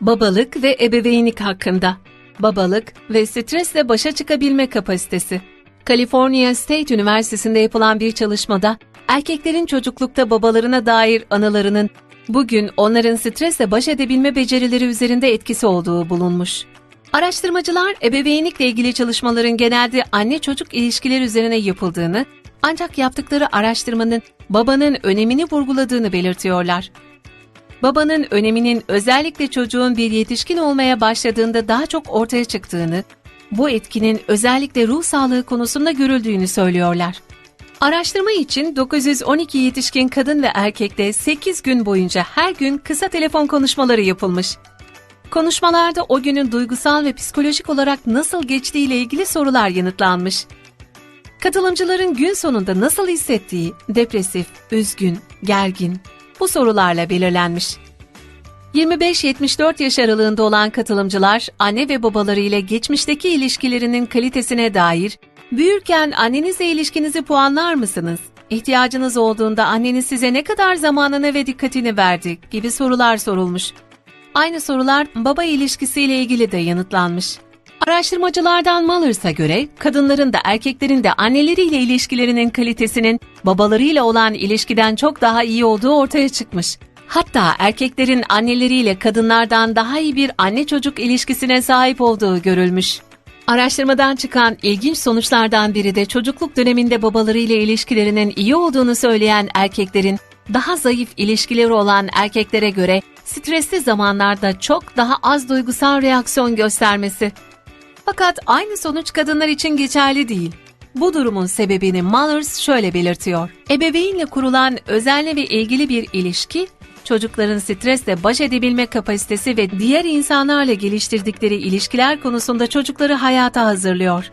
Babalık ve ebeveynlik hakkında. Babalık ve stresle başa çıkabilme kapasitesi. California State Üniversitesi'nde yapılan bir çalışmada erkeklerin çocuklukta babalarına dair anılarının bugün onların stresle baş edebilme becerileri üzerinde etkisi olduğu bulunmuş. Araştırmacılar ebeveynlikle ilgili çalışmaların genelde anne çocuk ilişkileri üzerine yapıldığını ancak yaptıkları araştırmanın babanın önemini vurguladığını belirtiyorlar. Babanın öneminin özellikle çocuğun bir yetişkin olmaya başladığında daha çok ortaya çıktığını, bu etkinin özellikle ruh sağlığı konusunda görüldüğünü söylüyorlar. Araştırma için 912 yetişkin kadın ve erkekte 8 gün boyunca her gün kısa telefon konuşmaları yapılmış. Konuşmalarda o günün duygusal ve psikolojik olarak nasıl geçtiği ile ilgili sorular yanıtlanmış. Katılımcıların gün sonunda nasıl hissettiği, depresif, üzgün, gergin bu sorularla belirlenmiş. 25-74 yaş aralığında olan katılımcılar anne ve babaları ile geçmişteki ilişkilerinin kalitesine dair büyürken annenizle ilişkinizi puanlar mısınız? İhtiyacınız olduğunda anneniz size ne kadar zamanını ve dikkatini verdi gibi sorular sorulmuş. Aynı sorular baba ilişkisiyle ilgili de yanıtlanmış. Araştırmacılardan Mullers'a göre kadınların da erkeklerin de anneleriyle ilişkilerinin kalitesinin babalarıyla olan ilişkiden çok daha iyi olduğu ortaya çıkmış. Hatta erkeklerin anneleriyle kadınlardan daha iyi bir anne çocuk ilişkisine sahip olduğu görülmüş. Araştırmadan çıkan ilginç sonuçlardan biri de çocukluk döneminde babalarıyla ilişkilerinin iyi olduğunu söyleyen erkeklerin daha zayıf ilişkileri olan erkeklere göre stresli zamanlarda çok daha az duygusal reaksiyon göstermesi. Fakat aynı sonuç kadınlar için geçerli değil. Bu durumun sebebini Mullers şöyle belirtiyor. Ebeveynle kurulan özenli ve ilgili bir ilişki, çocukların stresle baş edebilme kapasitesi ve diğer insanlarla geliştirdikleri ilişkiler konusunda çocukları hayata hazırlıyor.